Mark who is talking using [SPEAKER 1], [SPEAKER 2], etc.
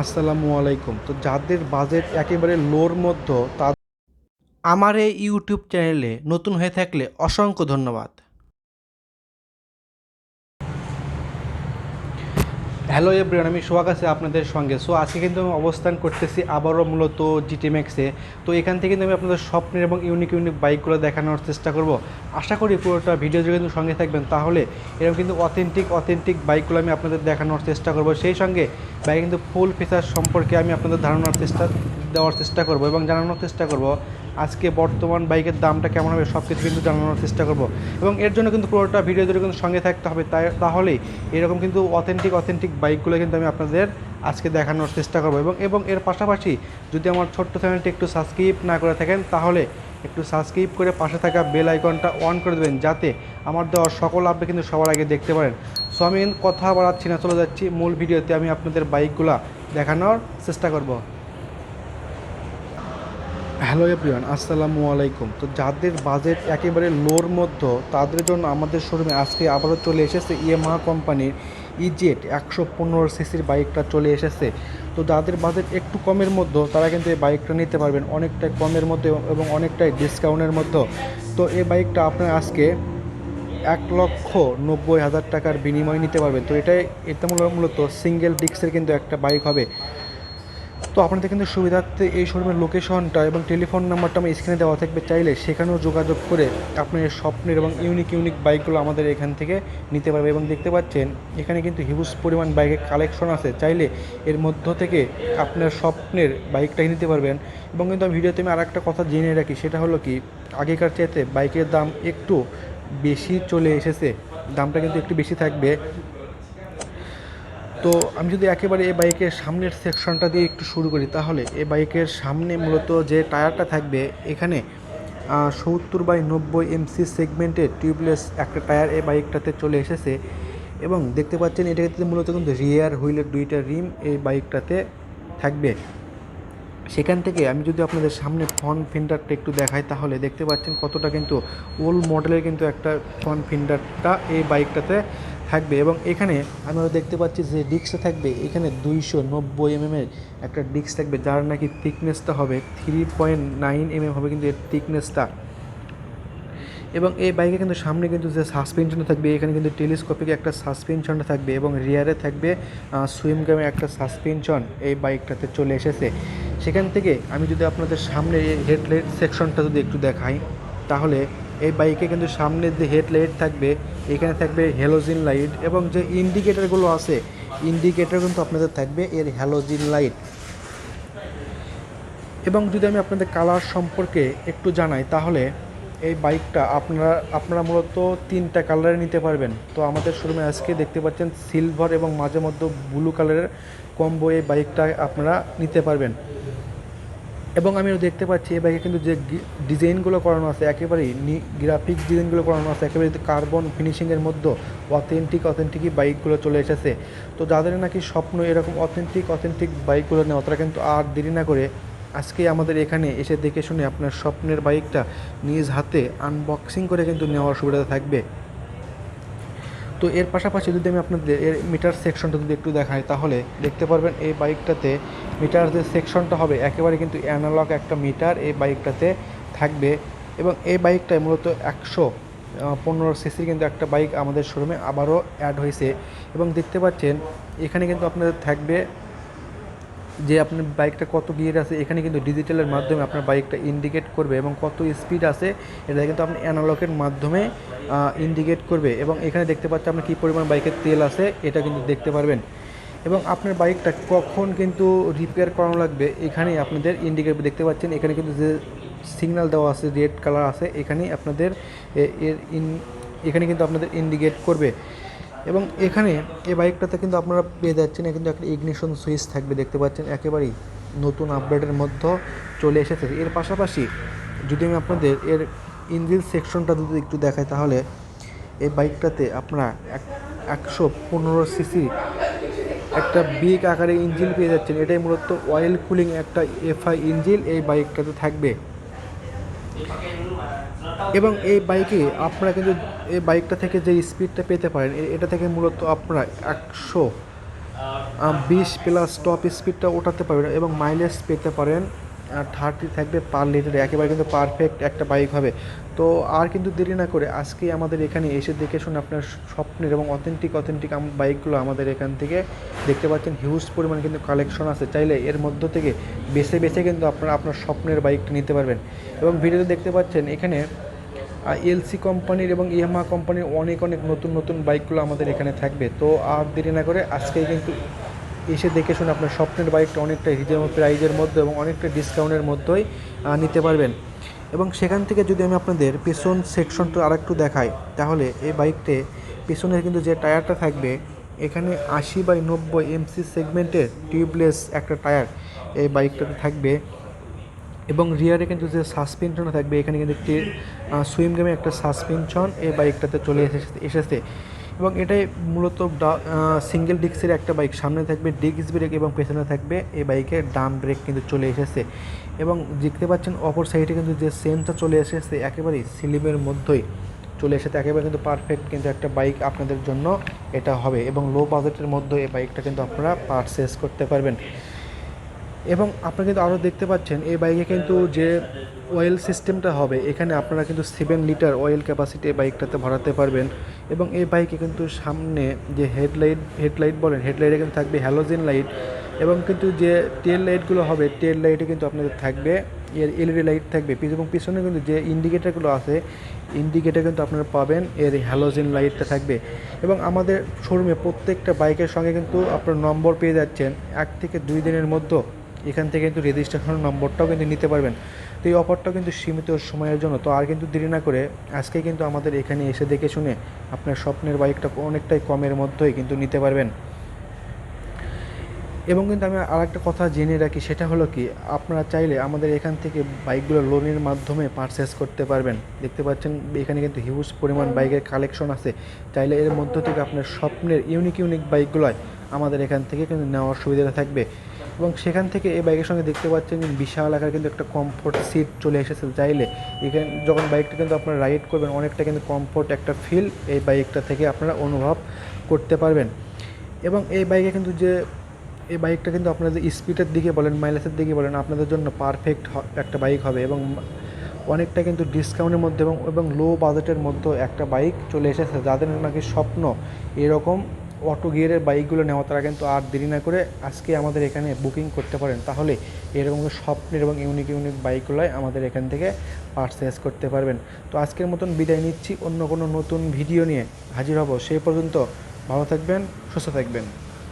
[SPEAKER 1] আসসালামু আলাইকুম। তো যাদের বাজেট একেবারে লোর মধ্যে তা আমার এই ইউটিউব চ্যানেলে নতুন হয়ে থাকলে অসংখ্য ধন্যবাদ। হ্যালো এভরিওয়ান আমি সোহাগ আছে আপনাদের সঙ্গে। সো আজকে কিন্তু আমি অবস্থান করতেছি আবারও মূলত জিটি ম্যাক্সে তো এখান থেকে কিন্তু আমি আপনাদের স্বপ্নের এবং ইউনিক ইউনিক বাইকগুলো দেখানোর চেষ্টা করব। আশা করি পুরোটা ভিডিও যদি কিন্তু সঙ্গে থাকবেন, তাহলে এরকম কিন্তু অথেন্টিক অথেন্টিক বাইকগুলো আমি আপনাদের দেখানোর চেষ্টা করব। সেই সঙ্গে বাইক কিন্তু ফুল ফিচার সম্পর্কে আমি আপনাদের ধারণার চেষ্টা দেওয়ার চেষ্টা করব এবং জানানোর চেষ্টা করব, আজকে বর্তমান বাইকের দামটা কেমন হবে সব কিছু কিন্তু জানানোর চেষ্টা করব। এবং এর জন্য কিন্তু পুরোটা ভিডিও জুড়ে কিন্তু সঙ্গে থাকতে হবে, তাই, তাহলেই এরকম কিন্তু অথেন্টিক অথেন্টিক বাইকগুলো কিন্তু আমি আপনাদের আজকে দেখানোর চেষ্টা করব। এবং এবং এর পাশাপাশি যদি আমার ছোট্ট চ্যানেলটি একটু সাবস্ক্রাইব না করে থাকেন, তাহলে একটু সাবস্ক্রাইব করে পাশে থাকা বেল আইকনটা অন করে দেবেন, যাতে আমার দেওয়ার সকল আপডেট কিন্তু সবার আগে দেখতে পারেন। সো আমি কথা বাড়াচ্ছি না, চলে যাচ্ছি। মূল ভিডিওতে আমি আপনাদের বাইকগুলা দেখানোর চেষ্টা করব। হ্যালো এভরিওয়ান, আসসালামু আলাইকুম। তো যাদের বাজেট একেবারে লোর মধ্যে, তাদের জন্য আমাদের শোরুমে আজকে আবারও চলে এসেছে ইএমহা কোম্পানির ইজেট একশো পনেরো সিসির বাইকটা চলে এসেছে। তো যাদের বাজেট একটু কমের মধ্যে, তারা কিন্তু এই বাইকটা নিতে পারবেন অনেকটাই কমের মধ্যে এবং অনেকটাই ডিসকাউন্টের মধ্যে। তো এই বাইকটা আপনার আজকে এক লক্ষ নব্বই হাজার টাকার বিনিময় নিতে পারবেন। তো এটাই, এটা মূলত সিঙ্গেল ডিস্কের কিন্তু একটা বাইক হবে। তো আপনাদের কিন্তু সুবিধার্থে এই শোরুমের লোকেশনটা এবং টেলিফোন নাম্বারটা আমার স্ক্রিনে দেওয়া থাকবে চাইলে সেখানেও যোগাযোগ করে আপনার স্বপ্নের এবং ইউনিক ইউনিক বাইকগুলো আমাদের এখান থেকে নিতে পারবে এবং দেখতে পাচ্ছেন, এখানে কিন্তু হিউজ পরিমাণ বাইকের কালেকশন আছে। চাইলে এর মধ্য থেকে আপনার স্বপ্নের বাইকটাই নিতে পারবেন। এবং কিন্তু আমি ভিডিওতে আমি আর একটা কথা জেনে রাখি, সেটা হলো কি, আগেকার চাইতে বাইকের দাম একটু বেশি চলে এসেছে, দামটা কিন্তু একটু বেশি থাকবে। তো আমি যদি একেবারে এই বাইকের সামনের সেকশনটা দিয়ে একটু শুরু করি, তাহলে এই বাইকের সামনে মূলত যে টায়ারটা থাকবে, এখানে সত্তর বাই নব্বই এমসি সেগমেন্টের টিউবলেস একটা টায়ার এই বাইকটাতে চলে এসেছে। এবং দেখতে পাচ্ছেন এটাতে মূলত কিন্তু রিয়ার হুইলের দুইটা রিম এই বাইকটাতে থাকবে। সেখান থেকে আমি যদি আপনাদের সামনে ফ্রন্ট ফিন্ডারটা একটু দেখাই, তাহলে দেখতে পাচ্ছেন কতটা কিন্তু ওল্ড মডেলের কিন্তু একটা ফ্রন্ট ফিন্ডারটা এই বাইকটাতে থাকবে এবং এখানে আমরা দেখতে পাচ্ছি যে ডিস্কটা থাকবে, এখানে দুইশো নব্বই এমএমের একটা ডিস্ক থাকবে, যার নাকি থিকনেসটা হবে থ্রি পয়েন্ট নাইন এমএম হবে কিন্তু এর থিকনেসটা এবং এই বাইকে কিন্তু সামনে কিন্তু যে সাসপেনশনটা থাকবে, এখানে কিন্তু টেলিস্কোপিক একটা সাসপেনশনটা থাকবে এবং রিয়ারে থাকবে সুইম গামের একটা সাসপেনশন এই বাইকটাতে চলে এসেছে। সেখান থেকে আমি যদি আপনাদের সামনে হেডলাইট সেকশনটা যদি একটু দেখাই, তাহলে এই বাইকে কিন্তু সামনে যে হেডলাইট থাকবে, এখানে থাকবে হ্যালোজিন লাইট এবং যে ইন্ডিকেটারগুলো আছে ইন্ডিকেটার কিন্তু আপনাদের থাকবে এর হ্যালোজিন লাইট এবং যদি আমি আপনাদের কালার সম্পর্কে একটু জানাই, তাহলে এই বাইকটা আপনারা আপনারা মূলত তিনটা কালারে নিতে পারবেন। তো আমাদের শোরুমে আজকে দেখতে পাচ্ছেন সিলভার এবং মাঝে মধ্যে ব্লু কালারের কম্বো এই বাইকটা আপনারা নিতে পারবেন। এবং আমি দেখতে পাচ্ছি এই বাইকে কিন্তু যে ডিজাইনগুলো করানো আছে, একেবারেই গ্রাফিক্স ডিজাইনগুলো করানো আছে একেবারে কার্বন ফিনিশিংয়ের মধ্যে অথেন্টিক অথেন্টিকই বাইকগুলো চলে এসেছে। তো যাদের নাকি স্বপ্ন এরকম অথেন্টিক অথেন্টিক বাইকগুলো নেওয়া, তারা কিন্তু আর দেরি না করে আজকে আমাদের এখানে এসে দেখে শুনে আপনার স্বপ্নের বাইকটা নিজ হাতে আনবক্সিং করে কিন্তু নেওয়ার সুবিধা থাকবে। তো এর পাশাপাশি যদি আমি আপনাদের এর মিটার সেকশনটা যদি একটু দেখাই, তাহলে দেখতে পারবেন এই বাইকটাতে মিটার যে সেকশনটা হবে। একেবারে কিন্তু অ্যানালগ একটা মিটার এই বাইকটাতে থাকবে এবং এই বাইকটায় মূলত একশো পনেরো সিসির কিন্তু একটা বাইক আমাদের শোরুমে আবারও অ্যাড হয়েছে। এবং দেখতে পাচ্ছেন, এখানে কিন্তু আপনাদের থাকবে যে আপনার বাইকটা কত গিয়ার আছে, এখানে কিন্তু ডিজিটালের মাধ্যমে আপনার বাইকটা ইন্ডিকেট করবে এবং কত স্পিড আছে, এটা কিন্তু আপনি অ্যানালগের মাধ্যমে ইন্ডিকেট করবে। এবং এখানে দেখতে পাচ্ছেন আপনার কী পরিমাণ বাইকের তেল আছে, এটা কিন্তু দেখতে পারবেন। এবং আপনার বাইকটা কখন কিন্তু রিপেয়ার করানো লাগবে, এখানেই আপনাদের ইন্ডিকেট দেখতে পাচ্ছেন, এখানে কিন্তু যে সিগন্যাল দেওয়া আছে রেড কালার আছে, এখানেই আপনাদের এর ইন এখানে কিন্তু আপনাদের ইন্ডিকেট করবে। এবং এখানে এই বাইকটাতে কিন্তু আপনারা পেয়ে যাচ্ছেন কিন্তু একটা ইগনিশন সুইচ থাকবে, দেখতে পাচ্ছেন, একেবারেই নতুন আপডেটের মধ্যে চলে এসেছে। এর পাশাপাশি যদি আমি আপনাদের এর ইঞ্জিন সেকশনটা যদি একটু দেখাই, তাহলে এই বাইকটাতে আপনারা এক, একশো পনেরো সিসি একটা বিগ আকারে ইঞ্জিন পেয়ে যাচ্ছেন। এটাই মূলত অয়েল কুলিং একটা এফআই ইঞ্জিন এই বাইকটাতে থাকবে। এবং এই বাইকে আপনারা কিন্তু এই বাইকটা থেকে যে স্পিডটা পেতে পারেন এটা থেকে মূলত আপনারা একশো বিশ প্লাস টপ স্পিডটা ওঠাতে পারবেন এবং মাইলেজ পেতে পারেন থার্টি থাকবে পার লিটারে একেবারে কিন্তু পারফেক্ট একটা বাইক হবে। তো আর কিন্তু দেরি না করে আজকেই আমাদের এখানে এসে দেখে শুনে আপনার স্বপ্নের এবং অথেন্টিক অথেন্টিক বাইকগুলো আমাদের এখান থেকে দেখতে পাচ্ছেন। হিউজ পরিমাণ কিন্তু কালেকশন আছে। চাইলে এর মধ্য থেকে বেছে বেছে কিন্তু আপনারা আপনার স্বপ্নের বাইকটা নিতে পারবেন। এবং ভিডিওতে দেখতে পাচ্ছেন এখানে এলসি কোম্পানির এবং ইয়ামা কোম্পানির অনেক অনেক নতুন নতুন বাইকগুলো আমাদের এখানে থাকবে। তো আর দেরি না করে আজকেই কিন্তু এসে দেখে শুনে আপনার স্বপ্নের বাইকটা অনেকটা রিজনেবল প্রাইজের মধ্যে এবং অনেকটা ডিসকাউন্টের মধ্যেই নিতে পারবেন। এবং সেখান থেকে যদি আমি আপনাদের পেছন সেকশনটা আরেকটু দেখাই, তাহলে এই বাইকতে পেছনের কিন্তু যে টায়ারটা থাকবে, এখানে আশি বাই নব্বই এমসি সেগমেন্টের টিউবলেস একটা টায়ার এই বাইকটাতে থাকবে। এবং রিয়ারে কিন্তু যে সাসপেনশন থাকবে, এখানে কিন্তু একটি সুইম গেমে একটা সাসপেনশন এই বাইকটাতে চলে এসেছে। এবং এটাই মূলত সিঙ্গেল ডিস্কের একটা বাইক সামনে থাকবে ডিস্ক ব্রেক এবং পেছনে থাকবে এই বাইকের ডাম ব্রেক কিন্তু চলে এসেছে। এবং দেখতে পাচ্ছেন অপর সাইডে কিন্তু যে সেন্সটা চলে এসেছে, একেবারেই সিলিমের মধ্যেই চলে এসেছে। একেবারে কিন্তু পারফেক্ট কিন্তু একটা বাইক আপনাদের জন্য এটা হবে। এবং লো বাজেটের মধ্যে এই বাইকটা কিন্তু আপনারা পারচেস করতে পারবেন। এবং আপনারা কিন্তু আরও দেখতে পাচ্ছেন, এই বাইকে কিন্তু যে অয়েল সিস্টেমটা হবে, এখানে আপনারা কিন্তু সেভেন লিটার অয়েল ক্যাপাসিটি এই বাইকটাতে ভরাতে পারবেন। এবং এই বাইকে কিন্তু সামনে যে হেডলাইট হেডলাইট বলেন হেডলাইটে কিন্তু থাকবে হ্যালোজেন লাইট এবং কিন্তু যে টেল লাইটগুলো হবে টেল লাইটে কিন্তু আপনাদের থাকবে, এর এলইডি লাইট থাকবে। এবং পিছনে কিন্তু যে ইন্ডিকেটারগুলো আছে ইন্ডিকেটার কিন্তু আপনারা পাবেন, এর হ্যালোজেন লাইটটা থাকবে। এবং আমাদের শোরুমে প্রত্যেকটা বাইকের সঙ্গে কিন্তু আপনার নম্বর পেয়ে যাচ্ছেন, এক থেকে দুই দিনের মধ্যে। এখান থেকে কিন্তু রেজিস্ট্রেশন নম্বরটাও কিন্তু নিতে পারবেন। তো এই অফারটাও কিন্তু সীমিত সময়ের জন্য। তো আর কিন্তু দেরি না করে আজকে কিন্তু আমাদের এখানে এসে দেখে শুনে আপনার স্বপ্নের বাইকটা অনেকটাই কমের মধ্যেই কিন্তু নিতে পারবেন। এবং কিন্তু আমি আর একটা কথা জেনে রাখি, সেটা হলো কি, আপনারা চাইলে আমাদের এখান থেকে বাইকগুলো লোনের মাধ্যমে পারচেস করতে পারবেন। দেখতে পাচ্ছেন, এখানে কিন্তু হিউজ পরিমাণ বাইকের কালেকশন আছে। চাইলে এর মধ্য থেকে আপনার স্বপ্নের ইউনিক ইউনিক বাইকগুলোয় আমাদের এখান থেকে কিন্তু নেওয়ার সুবিধাটা থাকবে। এবং সেখান থেকে এই বাইকের সঙ্গে দেখতে পাচ্ছেন যে বিশাল আকার কিন্তু একটা কমফোর্ট সিট চলে এসেছে চাইলে। এখানে যখন বাইকটা কিন্তু আপনারা রাইড করবেন, অনেকটা কিন্তু কমফোর্ট একটা ফিল এই বাইকটা থেকে আপনারা অনুভব করতে পারবেন। এবং এই বাইকে কিন্তু যে এই বাইকটা কিন্তু আপনাদের স্পিডের দিকে বলেন মাইলেজের দিকে বলেন, আপনাদের জন্য পারফেক্ট একটা বাইক হবে। এবং অনেকটা কিন্তু ডিসকাউন্টের মধ্যে এবং এবং লো বাজেটের মধ্যে একটা বাইক চলে এসেছে। যাদের নাকি স্বপ্ন এরকম অটো গিয়ারের বাইকগুলো নেওয়া, তারা কিন্তু আর দেরি না করে আজকে আমাদের এখানে বুকিং করতে পারেন। তাহলে এরকম স্বপ্নের এবং ইউনিক ইউনিক বাইকগুলোই আমাদের এখান থেকে পারচেস করতে পারবেন। তো আজকের মতন বিদায় নিচ্ছি। অন্য কোনো নতুন ভিডিও নিয়ে হাজির হব। সেই পর্যন্ত ভালো থাকবেন, সুস্থ থাকবেন।